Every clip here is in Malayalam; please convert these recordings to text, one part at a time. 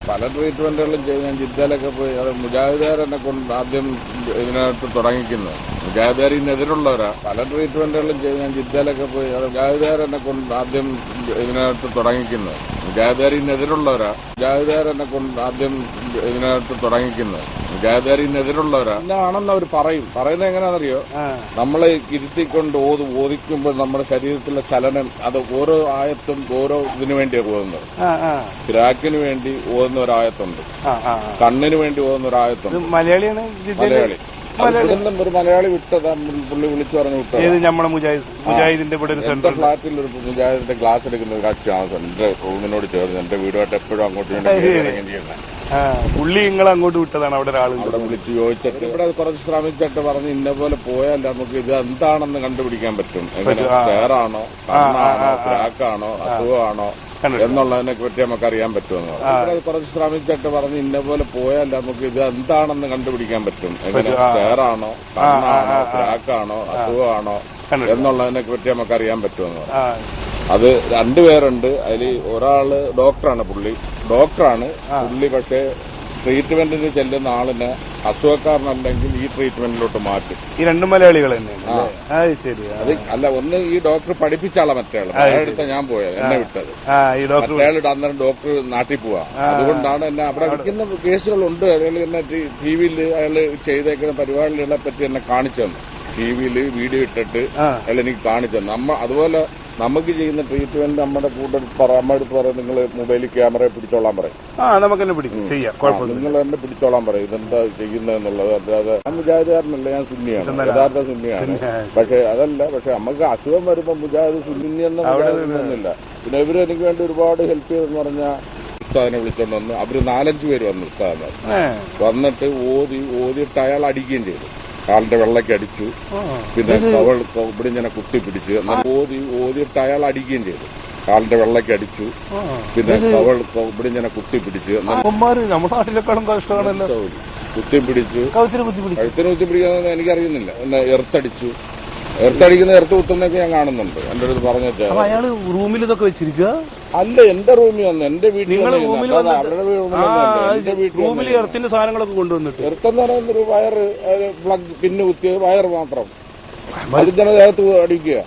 പല ട്രീറ്റ്മെന്റുകളും ചെയ്ത് ഞാൻ ജിദ്ദയിലൊക്കെ പോയി. അത് മുജാഹിദാരെന്നെ കൊണ്ട് ആദ്യം ഇതിനകത്ത് തുടങ്ങിക്കുന്നത് മുജാഹിദാരിനെതിരുള്ളവരാ പല ട്രീറ്റ്മെന്റുകളും ചെയ്ത് ഞാൻ ജിദ്ദയിലൊക്കെ പോയി. അത് മുജാഹിദാരെന്നെ കൊണ്ട് ആദ്യം ഇതിനകത്ത് തുടങ്ങിക്കുന്നത് മുജാഹിദാരിനെതിരുള്ളവരാ മുജാഹിദാരെന്നെ കൊണ്ട് ആദ്യം ഇതിനകത്ത് തുടങ്ങിക്കുന്നത് മുജാഹിദാരിനെതിരുള്ളവരാ ആണെന്ന് അവർ പറയും. പറയുന്നത് എങ്ങനെയാണെന്നറിയോ? നമ്മളെ ഇരുത്തിക്കൊണ്ട് ഓത് ഓദിക്കുമ്പോൾ നമ്മുടെ ശരീരത്തിലെ ചലനം അത് ഓരോ ആയത്തും ഓരോ ഇതിനു വേണ്ടിയാണ് ഓതുന്നത്. ഗ്രാക്കിന് വേണ്ടി ഓതുന്ന ഒരായത്തുണ്ട്. കണ്ണിന് വേണ്ടി ഓതുന്ന ഒരായത്തുണ്ട്. മലയാളിയാണ് മലയാളി. ഇവിടുന്ന് ഒരു മലയാളി വിട്ടതാ പുള്ളി വിളിച്ചു പറഞ്ഞു വിട്ടത്. ഏത് നമ്മുടെ മുജാഹിദ് മുജാഹിദിന്റെ ഇവിടെ ഒരു സെന്റർ ഫ്ളാറ്റിൽ ഒരു മുജാഹിദിന്റെ ക്ലാസ് എടുക്കുന്ന ഒരു കക്ഷിയാണ് എന്റെ റൂമിനോട് ചേർന്ന്. എന്റെ വീടുമായിട്ട് എപ്പോഴും അങ്ങോട്ട് പുള്ളി നിങ്ങൾ അങ്ങോട്ട് വിട്ടതാണ് അവിടെ ഒരാൾ അവിടെ വിളിച്ച് ചോദിച്ചിട്ട് ഇവിടെ കുറച്ച് ശ്രമിച്ചിട്ട് പറഞ്ഞ് ഇന്ന പോലെ പോയാൽ നമുക്ക് ഇത് എന്താണെന്ന് കണ്ടുപിടിക്കാൻ പറ്റും. എങ്ങനെ. ഷെയറാണോ കണ്ണാണോ ക്രാക്കാണോ അസുഖമാണോ. എന്നുള്ളതിനെ പറ്റി നമുക്ക് അറിയാൻ പറ്റുമെന്ന് പറഞ്ഞു. കുറച്ച് ശ്രമിച്ചിട്ട് പറഞ്ഞ് ഇന്ന പോലെ പോയാൽ നമുക്ക് ഇത് എന്താണെന്ന് കണ്ടുപിടിക്കാൻ പറ്റും. എങ്ങനെ ചേറാണോ കണ്ണാണോ? ക്രാക്കാണോ അസുഖമാണോ? എന്നുള്ളതിനെ പറ്റി നമുക്ക് അറിയാൻ പറ്റുമെന്ന് പറഞ്ഞു. അത് രണ്ടുപേരുണ്ട് അതിൽ ഒരാൾ ഡോക്ടറാണ് പുള്ളി. ഡോക്ടറാണ് പുള്ളി പക്ഷേ ട്രീറ്റ്മെന്റിന് ചെല്ലുന്ന ആളിനെ അസുഖക്കാരനല്ലെങ്കിൽ ഈ ട്രീറ്റ്മെന്റിലോട്ട് മാറ്റും. ഈ രണ്ട് മലയാളികൾ തന്നെയാണ് ശരി അത് അല്ല ഒന്ന് ഈ ഡോക്ടർ പഠിപ്പിച്ച ആളെ മറ്റേ അടുത്ത ഞാൻ പോയത് എന്നെ വിട്ടത്. ആ ഈ ഡോക്ടർ മറ്റേ അന്നേരം ഡോക്ടർ നാട്ടിൽ പോവാ. അതുകൊണ്ടാണ് എന്നെ അവിടെ വിൽക്കുന്ന കേസുകളുണ്ട്. അയാൾ എന്നെ ടി വിയിൽ അയാൾ ചെയ്തേക്കുന്ന പരിപാടികളെ പറ്റി എന്നെ കാണിച്ചു തന്നു. ടി വിയിൽ വീഡിയോ ഇട്ടിട്ട്. അയാൾ എനിക്ക് കാണിച്ചു തന്നു. നമ്മ അതുപോലെ നമുക്ക് ചെയ്യുന്ന ട്രീറ്റ്മെന്റ് നമ്മുടെ കൂടെ പറ- നമ്മുടെ പറയും നിങ്ങൾ മൊബൈലിൽ ക്യാമറ പിടിച്ചോളാൻ പറയും. ആ നമുക്ക് തന്നെ പിടിക്കും. ചെയ്യാം. കുഴപ്പമില്ല നിങ്ങൾ തന്നെ പിടിച്ചോളാൻ പറയും. ഇതെന്താ ചെയ്യുന്നതെന്നുള്ളത് അല്ലാതെ ഞാൻ മുജാഹിദാരനല്ല ഞാൻ സുന്നിയാണ്. യഥാർത്ഥ സുന്നിയാണ്. സുന്നിയാണ്. പക്ഷെ അതല്ല. പക്ഷെ നമുക്ക് അസുഖം വരുമ്പോൾ മുജാഹിദ് സുന്നി എന്ന മുജാഹിദൊന്നുമില്ല പിന്നെ ഇവർ എനിക്ക് വേണ്ടി ഒരുപാട് ഹെൽപ്പ് ചെയ്തെന്ന് പറഞ്ഞാൽ ഉസ്താദിനെ വിളിച്ചോണ്ട് വന്ന്. അവർ നാലഞ്ച് പേര് വന്നു ഉസ്താദിനെ. വന്നിട്ട് ഓതി ഓതിയിട്ട് അയാൾ അടിക്കുകയും ചെയ്തു. കാലിന്റെ വെള്ളയ്ക്ക് അടിച്ചു. പിന്നെ കവൾ ഇവിടെ ഇങ്ങനെ കുത്തിപ്പിടിച്ച് എന്നിട്ട് ഓതി ഓതിയിട്ട് അയാൾ അടിക്കുകയും ചെയ്തു. കാലിന്റെ വെള്ളയ്ക്ക് അടിച്ചു. പിന്നെ കവൾ ഇവിടെ ഇങ്ങനെ കുത്തിപ്പിടിച്ച് പിടിച്ചു കുത്തി നമ്മുടെ നാട്ടിലെക്കാളും കഷ്ടമാണല്ലോ. കുത്തിപ്പിടിച്ചു കഴുത്തിന് കുത്തിപ്പിടിക്കാന്ന് എനിക്കറിയുന്നില്ല. എന്നാ എർത്തടിച്ചു. എർത്തടിക്കുന്ന എർത്ത് കുത്തുന്നൊക്കെ ഞാൻ കാണുന്നുണ്ട്. എന്റെ അടുത്ത് പറഞ്ഞിട്ട് അപ്പൊ അയാൾ റൂമിൽ ഇതൊക്കെ വെച്ചിരിക്കുക അല്ല എന്റെ റൂമിൽ വന്നു എന്റെ വീട്ടിൽ റൂമിൽ വന്നിട്ട് അവരുടെ റൂമിൽ ആ എന്റെ വീട്ടിൽ റൂമിൽ വന്നിരുന്നു. ഇറച്ചിന്റെ സാധനങ്ങളൊക്കെ കൊണ്ടുവന്നിട്ട്. എർത്തെന്ന് പറയുന്ന ഒരു വയറ് പ്ലഗ് പിന്നെ കുത്തിയത് വയർ മാത്രം. മരുന്നിനെ ദേഹത്ത് അടിക്കുക.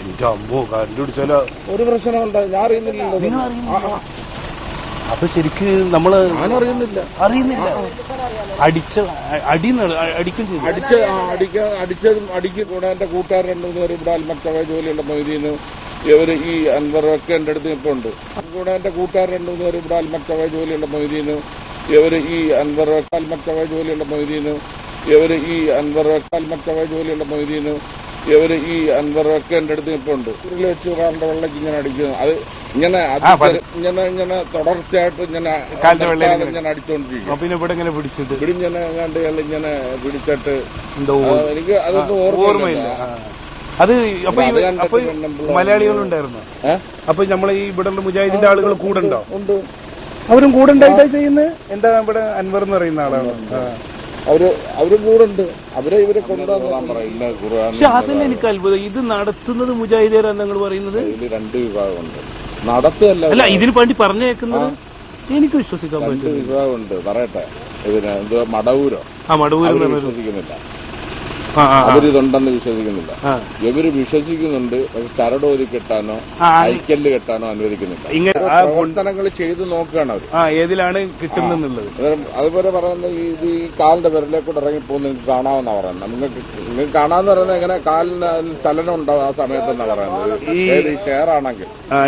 എന്റെ അമ്പോ കണ്ടുപിടിച്ചാലോ ഒരു പ്രശ്നമുണ്ട്. ഞാൻ അറിയുന്നില്ലല്ലോ. നിങ്ങൾ അറിയുന്നില്ല അപ്പൊ ശരിക്ക് നമ്മൾ അറിയുന്നില്ല അറിയുന്നില്ല. അടിച്ച അടി അടിക്കും ചെയ്തു. അടിച്ച അടിക്ക അടിച്ചതും അടിക്ക് കൂടെ എന്റെ കൂട്ടുകാർ രണ്ടു പേര് ഇവിടെ അൽമക്കവ ജോലിയുള്ള മൊയ്തീന് ഇവർ ഈ അൻവറൊക്കെ എന്റെ അടുത്ത് ഇപ്പൊ കൂടെ എന്റെ കൂട്ടുകാർ രണ്ടു പേര് ഇവിടെ അൽമക്കവ ജോലിയുള്ള മൊയ്തീന് ഇവർ ഈ അൻവറൊക്കെ അൽമക്കവ ജോലിയുള്ള മൊയ്തീന് ഇവർ ഈ അൻവറൊക്കെ അൽമക്കവ ജോലിയുള്ള മൊയ്തീന് ഇവർ ഈ അൻവറൊക്കെ എന്റെ അടുത്ത് നിൽപ്പുണ്ട് ഇതിൽ വെച്ച് ഒരാളുടെ വെള്ളക്ക് ഇങ്ങനെ അടിക്കുന്നു. അത് ഇങ്ങനെ ഇങ്ങനെ ഇങ്ങനെ തുടർച്ചയായിട്ട് ഇങ്ങനെ ഇങ്ങനെ പിന്നെ ഇവിടെ ഇങ്ങനെ പിടിച്ചിട്ട് ഇവിടെ ഇങ്ങനെ കണ്ട് ഇങ്ങനെ പിടിച്ചിട്ട് എനിക്ക് അതൊന്നും ഓർമ്മയില്ല. അത് അപ്പൊ അപ്പൊ മലയാളികളുണ്ടായിരുന്നു? അപ്പൊ നമ്മളെ ഈ ഇവിടെ മുജാഹിദിന്റെ ആളുകൾ കൂടെ ഉണ്ടോ? ഉണ്ട് അവരും കൂടെ ഉണ്ടായിട്ടാ ചെയ്യുന്നത്? എന്താ ഇവിടെ അൻവർ എന്ന് പറയുന്ന ആളാണ്. അവർ അവർ കൂടെ ഉണ്ട് അവരെ ഇവരെ കൊണ്ടുവന്നാൻ പറയില്ല. ഖുർആൻ പക്ഷെ അതന്നെ എനിക്ക് അത്ഭുതം. ഇത് നടത്തുന്നത് മുജാഹിദേരാണ് നിങ്ങൾ പറയുന്നത്? രണ്ട് വിഭാഗമുണ്ട്. നടത്തുകയല്ല അല്ല ഇതിന് വേണ്ടി പറഞ്ഞേക്കുന്നത് എനിക്ക് വിശ്വസിക്കാൻ രണ്ട് പറ്റും വിഭാഗമുണ്ട്. പറയട്ടെ. ഇതിന് എന്തോ മടവൂരോ? ആ മടവൂര് വിശ്വസിക്കുന്നില്ല. അവരിതുണ്ടെന്ന് വിശ്വസിക്കുന്നില്ല. ഇവർ വിശ്വസിക്കുന്നുണ്ട് പക്ഷെ ചരടോരി കെട്ടാനോ. ഐക്കല്ല് കെട്ടാനോ അനുവദിക്കുന്നില്ല. ഇങ്ങനെ പ്രവർത്തനങ്ങൾ ചെയ്തു നോക്കുകയാണ് അവർ ഏതിലാണ് കിട്ടുന്നെന്നുള്ളത് അതുപോലെ പറയുന്നത് ഈ ഇത് ഈ കാലിന്റെ വിരലേക്കൂടെ ഇറങ്ങിപ്പോകുന്ന നിങ്ങൾക്ക് കാണാമെന്നാ പറയുന്നത്. നിങ്ങൾക്ക് നിങ്ങൾക്ക് കാണാന്ന് പറയുന്നത് എങ്ങനെ കാലിന് ചലനം ഉണ്ടാവും ആ സമയത്തെന്നാ പറയുന്നത്? ഈ- ഷെയർ ആണെങ്കിൽ.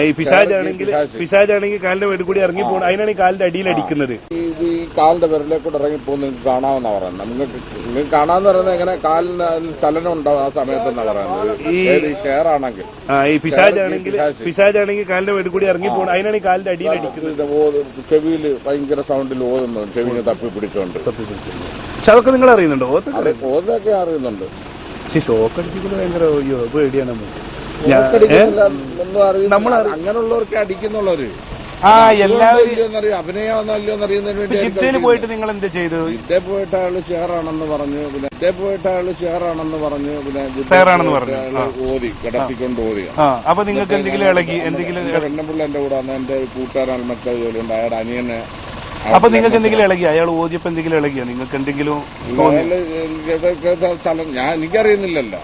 ഈ പിശാജ് ആണെങ്കിൽ പിശാച്. പിശാജ്. ആണെങ്കിൽ കാലിന്റെ വീട് കൂടി ഇറങ്ങി പോകുന്നത് അതിനാണ് ഈ കാലിന്റെ അടിയിൽ അടിക്കുന്നത്. ഈ കാലിന്റെ വിരലേക്കൂടെ ഇറങ്ങിപ്പോ നിങ്ങൾക്ക് കാണാമെന്നാ പറയുന്നത്. നിങ്ങൾക്ക് നിങ്ങൾക്ക് കാണാന്ന് പറയുന്നത് എങ്ങനെ? കാലിന് ചലനം ഉണ്ടാവും ആ സമയത്ത് പറയുന്നത്. ഈ- ഷെയർ ആണെങ്കിൽ ഈ പിശാജ് ആണെങ്കിൽ പിശാച്. പിശാജ്. ആണെങ്കിൽ കാലിന്റെ വീട് കൂടി ഇറങ്ങി പോകണം അതിനാണ് ഈ കാലിന്റെ അടിയിൽ അടിക്കുന്നത്. ചെവിയിൽ ഭയങ്കര സൗണ്ടിൽ ഓതുന്നു. ചെവിയിൽ തപ്പി പിടിച്ചോണ്ട്. പക്ഷെ അതൊക്കെ നിങ്ങൾ അറിയുന്നുണ്ടോ? ഓതൊക്കെ അറിയുന്നുണ്ട്. പക്ഷെ ഷോക്ക് ഭയങ്കര പേടിയാണ് നമ്മൾ അങ്ങനെയുള്ളവർക്ക് അടിക്കുന്നുള്ളവര്. ആ എല്ലാവരും വേണ്ടി ജിദ്ദയിൽ പോയിട്ട് നിങ്ങൾ എന്ത് ചെയ്തു? ഇതേ പോയിട്ട് അയാൾ ഷെയറാണെന്ന് പറഞ്ഞു പിന്നെ പോയിട്ട് അയാൾ ഷെയറാണെന്ന് പറഞ്ഞു പിന്നെ ഷെയറാണെന്ന് പറഞ്ഞു. ഓതി കിടത്തിക്കൊണ്ട് ഓതി അപ്പൊ നിങ്ങൾക്ക് എന്തെങ്കിലും ഇളകി എന്തെങ്കിലും എന്റെ പെണ്ണുപിള്ള എന്റെ കൂടെ എന്റെ കൂട്ടുകാരൻ മറ്റേ ജോലിയുണ്ട്. അയാളുടെ അനിയനെ അപ്പൊ നിങ്ങൾക്ക് എന്തെങ്കിലും ഇളകിയ? അയാൾ ഓതിയപ്പോ എന്തെങ്കിലും ഇളകിയോ? നിങ്ങൾക്ക് എന്തെങ്കിലും ഇതാ ഞാൻ എനിക്കറിയുന്നില്ലല്ലോ.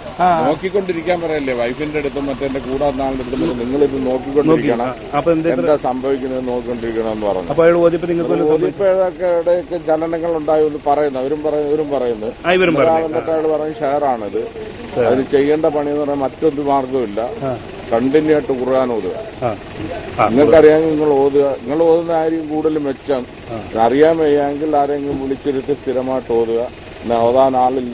നോക്കിക്കൊണ്ടിരിക്കാൻ പറയല്ലേ വൈഫിന്റെ അടുത്തും മറ്റേ കൂടാത്ത ആളുടെ അടുത്തും നിങ്ങൾ നിങ്ങളിത് നോക്കിക്കൊണ്ടിരിക്കണം. അപ്പൊ എന്താ സംഭവിക്കുന്നത് നോക്കിക്കൊണ്ടിരിക്കണം എന്ന് പറഞ്ഞു. അപ്പൊ അയാൾ ഓതിയപ്പോ നിങ്ങൾക്ക് വല്ല ചലനങ്ങൾ ഉണ്ടായോ പറയുന്നു. അവരും പറയുന്നു ഇവരും പറയുന്നു. അയാൾ ഇവരും പറഞ്ഞു ഷെയറാണിത്. അതിന് ചെയ്യേണ്ട പണി എന്ന് പറഞ്ഞാൽ മറ്റൊരു മാർഗമില്ല ആ. കണ്ടിന്യൂ ആയിട്ട് ഖുർആൻ ഓതുക. നിങ്ങൾക്കറിയാമെങ്കിൽ നിങ്ങൾ ഓതുക. നിങ്ങൾ ഓതുന്ന ആരെയും കൂടുതൽ മെച്ചം. അറിയാൻ വയ്യെങ്കിൽ ആരെങ്കിലും വിളിച്ചിരുത്തി സ്ഥിരമായിട്ട് ഓതുക. ഓതാൻ ആളില്ല